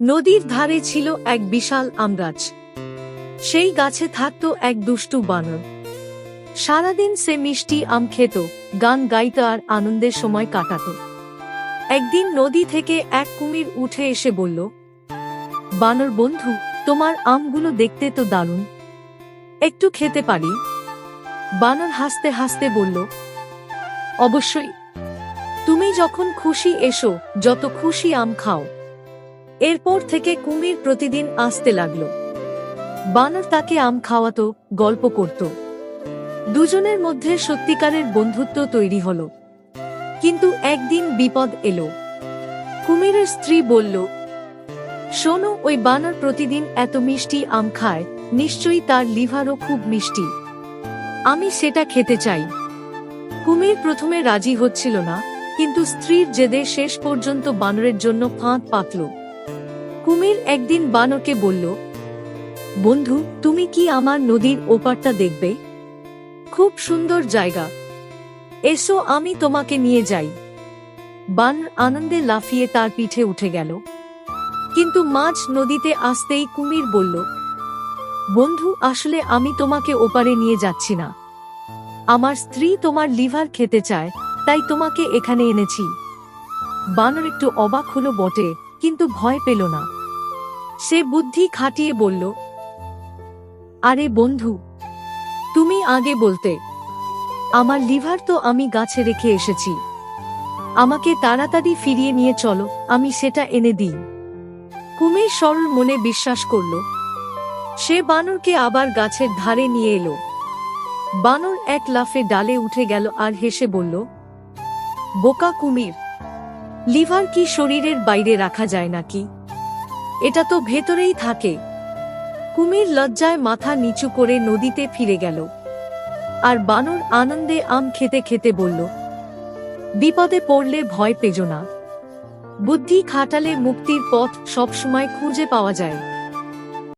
নদীর ধারে ছিল এক বিশাল আমগাছ। সেই গাছে থাকত এক দুষ্টু বানর। সারাদিন সে মিষ্টি আম খেত, গান গাইত আর আনন্দের সময় কাটাত। একদিন নদী থেকে এক কুমির উঠে এসে বলল, বানর বন্ধু, তোমার আমগুলো দেখতে তো দারুণ। একটু খেতে পারি? বানর হাসতে হাসতে বলল, অবশ্যই। তুমি যখন খুশি এসো, যত খুশি আম খাও। এরপর থেকে কুমির প্রতিদিন আসতে লাগল। বানর তাকে আম খাওয়াতো, গল্প করত। দুজনের মধ্যে সত্যিকারের বন্ধুত্ব তৈরি হল। কিন্তু একদিন বিপদ এলো। কুমিরের স্ত্রী বলল, শোনো, ওই বানর প্রতিদিন এত মিষ্টি আম খায়, নিশ্চয়ই তার লিভারও খুব মিষ্টি। আমি সেটা খেতে চাই। কুমির প্রথমে রাজি হচ্ছিল না, কিন্তু স্ত্রীর জেদে শেষ পর্যন্ত বানরের জন্য ফাঁদ পাতল। কুমির একদিন বানরকে বলল, বন্ধু, তুমি কি আমার নদীর ওপারটা দেখবে? খুব সুন্দর জায়গা। এসো আমি তোমাকে নিয়ে যাই। বানর আনন্দে লাফিয়ে তার পিঠে উঠে গেল। কিন্তু মাছ নদীতে আসতেই কুমির বলল, বন্ধু, আসলে আমি তোমাকে ওপারে নিয়ে যাচ্ছি না। আমার স্ত্রী তোমার লিভার খেতে চায়, তাই তোমাকে এখানে এনেছি। বানর একটু অবাক হলো বটে, কিন্তু ভয় পেল না। সে বুদ্ধি খাটিয়ে বলল, আরে বন্ধু, তুমি আগে বলতে, আমার লিভার তো আমি গাছে রেখে এসেছি। আমাকে তাড়াতাড়ি ফিরিয়ে নিয়ে চলো, আমি সেটা এনে দিই। কুমির সরল মনে বিশ্বাস করল। সে বানরকে আবার গাছের ধারে নিয়ে এলো। বানর এক লাফে ডালে উঠে গেল আর হেসে বলল, বোকা কুমির, লিভার কি শরীরের বাইরে রাখা যায় নাকি? এটা তো ভেতরেই থাকে। কুমির লজ্জায় মাথা নিচু করে নদীতে ফিরে গেল। আর বানর আনন্দে আম খেতে খেতে বলল, বিপদে পড়লে ভয় পেজ না। বুদ্ধি খাটালে মুক্তির পথ সবসময় খুঁজে পাওয়া যায়।